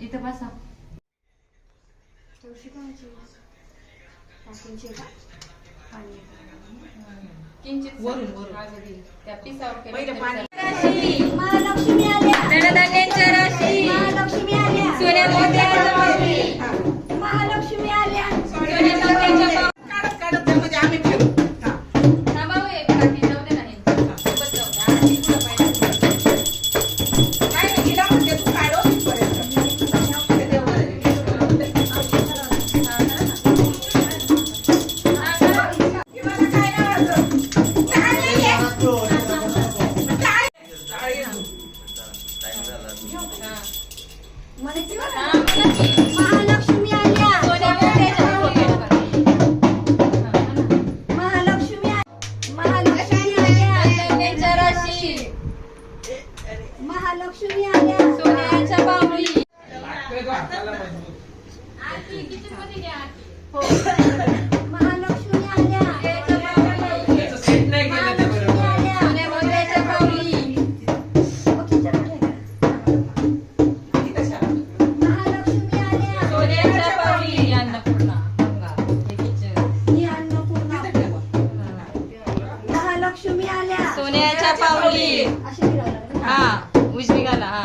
इथं बसा. किंचित वरून. वरून त्या पिसावर केलेलं- मला लक्ष्मी महालक्ष्मी महालक्ष्मी आल्या सोन्याच्या पावली किचनमध्ये घ्या अन्नपूर्णा महालक्ष्मी आल्या सोन्याच्या पावली हा उजवी घाला हा.